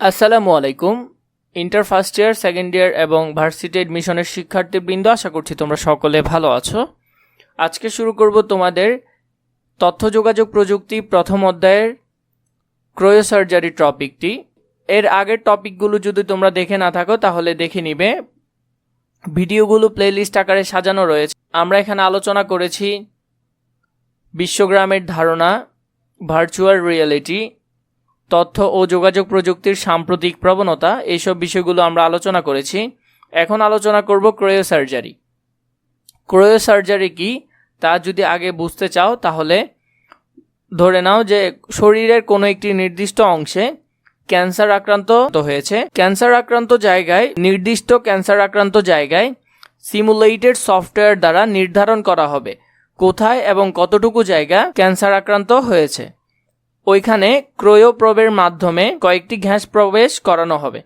আসসালামু আলাইকুম। Inter first year second year এবং ভার্সিটি এডমিশনের শিক্ষার্থীবৃন্দ, আশা করছি তোমরা সকলে ভালো আছো। আজকে শুরু করব তোমাদের তথ্য যোগাযোগ প্রযুক্তি প্রথম অধ্যায়ের ক্রয় সার্জারি টপিকটি এর আগের টপিকগুলো যদি তোমরা দেখে না থাকো, তাহলে দেখে নিবে। ভিডিওগুলো প্লেলিস্ট আকারে সাজানো রয়েছে। আমরা এখানে আলোচনা করেছি বিশ্বগ্রামের ধারণা ভার্চুয়াল রিয়েলিটি তথ্য ও যোগাযোগ প্রযুক্তির সাম্প্রতিক প্রবণতা এইসব বিষয়গুলো আমরা আলোচনা করেছি। এখন আলোচনা করব ক্রয় সার্জারি। ক্রয় সার্জারি কি? তা যদি আগে বুঝতে চাও, তাহলে ধরে নাও যে শরীরের কোনো একটি নির্দিষ্ট অংশে ক্যান্সার আক্রান্ত হয়েছে। ক্যান্সার আক্রান্ত জায়গায়, নির্দিষ্ট ক্যান্সার আক্রান্ত জায়গায় সিমুলেটেড সফটওয়্যার দ্বারা নির্ধারণ করা হবে। কোথায় এবং কতটুকু জায়গা ক্যান্সার আক্রান্ত হয়েছে? ওইখানে ক্রয়োপ্রবের মাধ্যমে কয়েকটি গ্যাস প্রবেশ করানো হবে।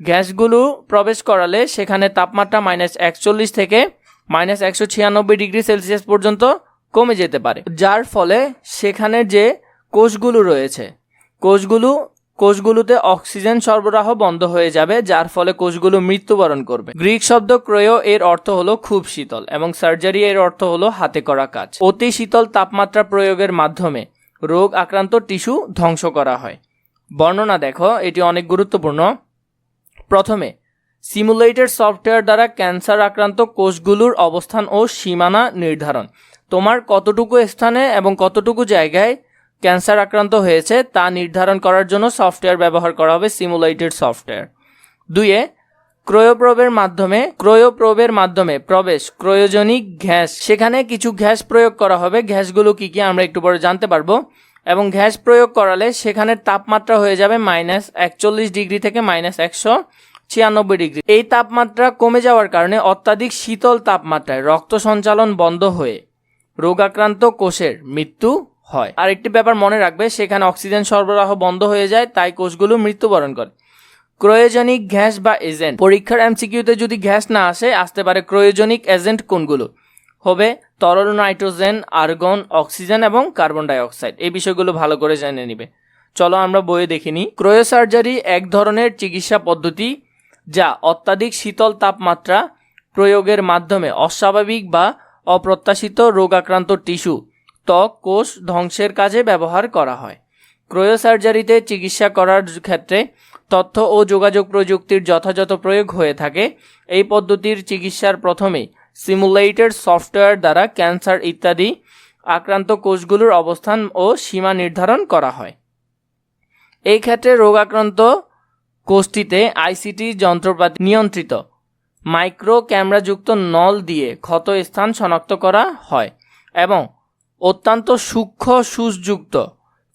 গ্যাসগুলো প্রবেশ করালে সেখানে তাপমাত্রা মাইনাস একচল্লিশ থেকে মাইনাস একশো ছিয়ানব্বই ডিগ্রি সেলসিয়াস পর্যন্ত কমে যেতে পারে। যার ফলে সেখানে যে কোষগুলো রয়েছে, কোষগুলো, কোষগুলোতে অক্সিজেন সরবরাহ বন্ধ হয়ে যাবে, যার ফলে কোষগুলো মৃত্যুবরণ করবে। গ্রিক শব্দ ক্রয় এর অর্থ হলো খুব শীতল এবং সার্জারি এর অর্থ হলো হাতে করা কাজ। অতি শীতল তাপমাত্রা প্রয়োগের মাধ্যমে রোগ আক্রান্ত টিস্যু ধ্বংস করা হয়। বর্ণনা দেখো, এটি অনেক গুরুত্বপূর্ণ। প্রথমে, সিমুলেটেড সফটওয়্যার দ্বারা ক্যান্সার আক্রান্ত কোষগুলোর অবস্থান ও সীমানা নির্ধারণ। তোমার কতটুকু স্থানে এবং কতটুকু জায়গায় ক্যান্সার আক্রান্ত হয়েছে তা নির্ধারণ করার জন্য সফটওয়্যার ব্যবহার করা হবে সিমুলেটেড সফটওয়্যার। দুইয়ে ক্রয়োপ্রবের মাধ্যমে ক্রয়োপ্রবের মাধ্যমে প্রবেশ, ক্রয়োজনিক গ্যাস। সেখানে কিছু গ্যাস প্রয়োগ করা হবে। গ্যাসগুলো কি কি আমরা একটু পরে জানতে পারব। এবং গ্যাস প্রয়োগ করালে সেখানের তাপমাত্রা হয়ে যাবে মাইনাস একচল্লিশ ডিগ্রি থেকে মাইনাস একশো ছিয়ানব্বই ডিগ্রি। এই তাপমাত্রা কমে যাওয়ার কারণে অত্যাধিক শীতল তাপমাত্রায় রক্ত সঞ্চালন বন্ধ হয়ে রোগাক্রান্ত কোষের মৃত্যু হয়। আর একটি ব্যাপার মনে রাখবে, সেখানে অক্সিজেন সরবরাহ বন্ধ হয়ে যায়, তাই কোষগুলো মৃত্যুবরণ করে। ক্রয়োজনিক গ্যাস বা এজেন্ট? পরীক্ষার এমসিকিউতে যদি গ্যাস না আসে, আসতে পারে ক্রয়োজনিক এজেন্ট কোনগুলো? হবে তরল নাইট্রোজেন, আর্গন, অক্সিজেন এবং কার্বন ডাইঅক্সাইড। এই বিষয়গুলো ভালো করে জেনে নিবে। চলো আমরা বইয়ে দেখিনি ক্রয় সার্জারি এক ধরনের চিকিৎসা পদ্ধতি যা অত্যাধিক শীতল তাপমাত্রা প্রয়োগের মাধ্যমে অস্বাভাবিক বা অপ্রত্যাশিত রোগাক্রান্ত টিস্যু, ত্বক, কোষ ধ্বংসের কাজে ব্যবহার করা হয়। ক্রয় সার্জারিতে চিকিৎসা করার ক্ষেত্রে তথ্য ও যোগাযোগ প্রযুক্তির যথাযথ প্রয়োগ হয়ে থাকে। এই পদ্ধতির চিকিৎসার প্রথমে সিমুলেটেড সফটওয়্যার দ্বারা ক্যান্সার ইত্যাদি আক্রান্ত কোষগুলোর অবস্থান ও সীমা নির্ধারণ করা হয়। এই ক্ষেত্রে রোগাক্রান্ত কোষটিতে আইসিটি যন্ত্রপাতি নিয়ন্ত্রিত, মাইক্রো ক্যামেরাযুক্ত নল দিয়ে ক্ষত স্থান শনাক্ত করা হয় এবং অত্যন্ত সূক্ষ্ম সুসযুক্ত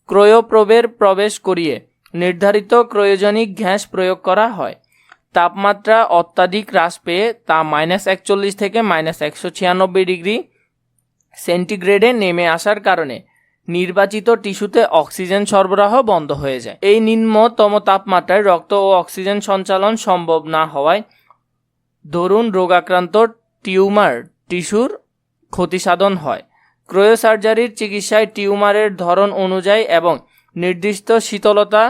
ক্রয়োপ্রবের প্রবেশ করিয়ে নির্ধারিত ক্রয়োজনিক গ্যাস প্রয়োগ করা হয়। তাপমাত্রা অত্যাধিক হ্রাস পেয়ে তা মাইনাস একচল্লিশ থেকে মাইনাস একশো ছিয়ানব্বই ডিগ্রি সেন্টিগ্রেডে নেমে আসার কারণে নির্বাচিত টিস্যুতে অক্সিজেন সরবরাহ বন্ধ হয়ে যায়। এই নিম্নতম তাপমাত্রায় রক্ত ও অক্সিজেন সঞ্চালন সম্ভব না হওয়ায় ধরুন রোগাক্রান্ত টিউমার টিস্যুর ক্ষতিসাধন হয়। ক্রয়োসার্জারির চিকিৎসায় টিউমারের ধরন অনুযায়ী এবং নির্দিষ্ট শীতলতা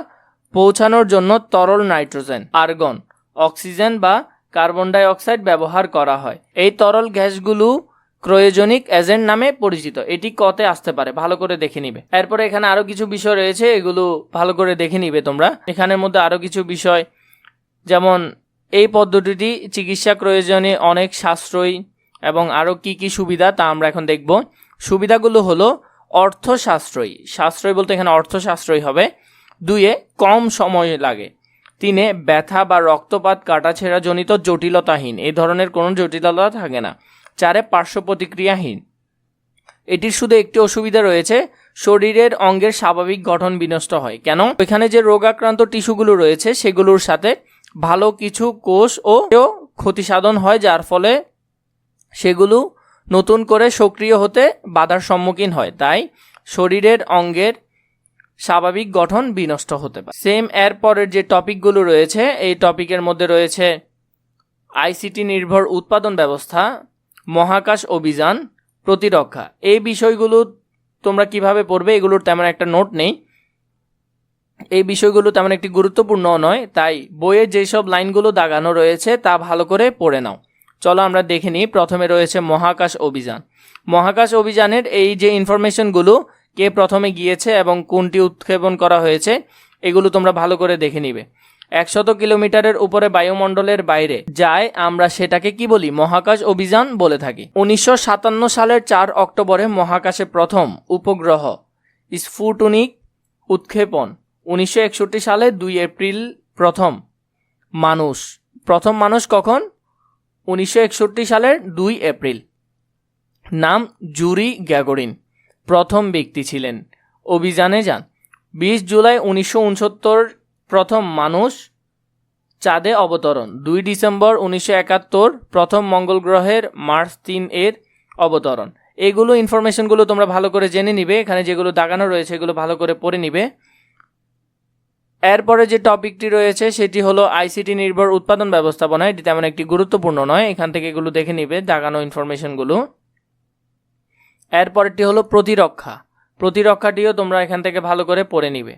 পৌঁছানোর জন্য তরল নাইট্রোজেন, আর্গন, অক্সিজেন বা কার্বন ডাই অক্সাইড ব্যবহার করা হয়। এই তরল গ্যাসগুলো ক্রয়োজনিক এজেন্ট নামে পরিচিত। এটি কতে আসতে পারে? ভালো করে দেখে নিবে। এরপরে এখানে আরও কিছু বিষয় রয়েছে, এগুলো ভালো করে দেখে নিবে তোমরা। এখানের মধ্যে আরও কিছু বিষয়, যেমন এই পদ্ধতিটি চিকিৎসা প্রয়োজনে অনেক সাশ্রয়ী এবং আরও কি কি সুবিধা তা আমরা এখন দেখব। সুবিধাগুলো হলো অর্থ সাশ্রয়ী সাশ্রয় বলতে এখানে অর্থ সাশ্রয়ী হবে। দুইয়ে, কম সময় লাগে। তিনে, ব্যথা বা রক্তপাত কাটাছেঁড়া জনিত জটিলতাহীন। এই ধরনের কোনো জটিলতা থাকে না। চারে, পার্শ্ব প্রতিক্রিয়াহীন। এটির শুধু একটি অসুবিধা রয়েছে, শরীরের অঙ্গের স্বাভাবিক গঠন বিনষ্ট হয়। কেন? এখানে যে রোগাক্রান্ত টিস্যুগুলো রয়েছে, সেগুলোর সাথে ভালো কিছু কোষ ও ক্ষতি সাধন হয়, যার ফলে সেগুলো নতুন করে সক্রিয় হতে বাধার সম্মুখীন হয়, তাই শরীরের অঙ্গের স্বাভাবিক গঠন বিনষ্ট হতে পারে। সেম এর পরের যে টপিকগুলো রয়েছে, এই টপিকের মধ্যে রয়েছে আইসিটি নির্ভর উৎপাদন ব্যবস্থা, মহাকাশ অভিযান, প্রতিরক্ষা। এই বিষয়গুলো তোমরা কীভাবে পড়বে এগুলোর তেমন একটা নোট নেই। এই বিষয়গুলো তেমন একটি গুরুত্বপূর্ণ নয়, তাই বইয়ে যেসব লাইনগুলো দাগানো রয়েছে তা ভালো করে পড়ে নাও। চলো আমরা দেখে নিই। প্রথমে রয়েছে মহাকাশ অভিযান। মহাকাশ অভিযানের এই যে ইনফরমেশনগুলো কে প্রথমে গিয়েছে এবং কোনটি উৎক্ষেপণ করা হয়েছে, এগুলো তোমরা ভালো করে দেখে নিবে। একশত কিলোমিটারের উপরে বায়ুমণ্ডলের বাইরে যায়, আমরা সেটাকে কি বলি? মহাকাশ অভিযান বলে থাকি। উনিশশো সাতান্ন সালের চার অক্টোবরে মহাকাশে প্রথম উপগ্রহ স্ফুটনিক উৎক্ষেপণ। উনিশশো একষট্টি সালে দুই এপ্রিল প্রথম মানুষ। প্রথম মানুষ কখন? উনিশশো একষট্টি সালের দুই এপ্রিল। নাম জুরি গ্যাগরিন। প্রথম ব্যক্তি ছিলেন। অভিযানে যান। বিশ জুলাই উনিশশো উনসত্তর প্রথম মানুষ চাঁদে অবতরণ। দুই ডিসেম্বর উনিশশো একাত্তর প্রথম মঙ্গল গ্রহের মার্চ তিন এর অবতরণ। এগুলো ইনফরমেশনগুলো তোমরা ভালো করে জেনে নিবে। এখানে যেগুলো দাগানো রয়েছে, এগুলো ভালো করে পড়ে নিবে। এরপরে যে টপিকটি রয়েছে, সেটি হলো আইসিটি নির্ভর উৎপাদন ব্যবস্থাপনা। এটি তেমন একটি গুরুত্বপূর্ণ নয়। এখান থেকে এগুলো দেখে নিবে দাগানো ইনফরমেশনগুলো। এরপরেরটি হলো প্রতিরক্ষা। প্রতিরক্ষাটিও তোমরা এখান থেকে ভালো করে পড়ে নিবে।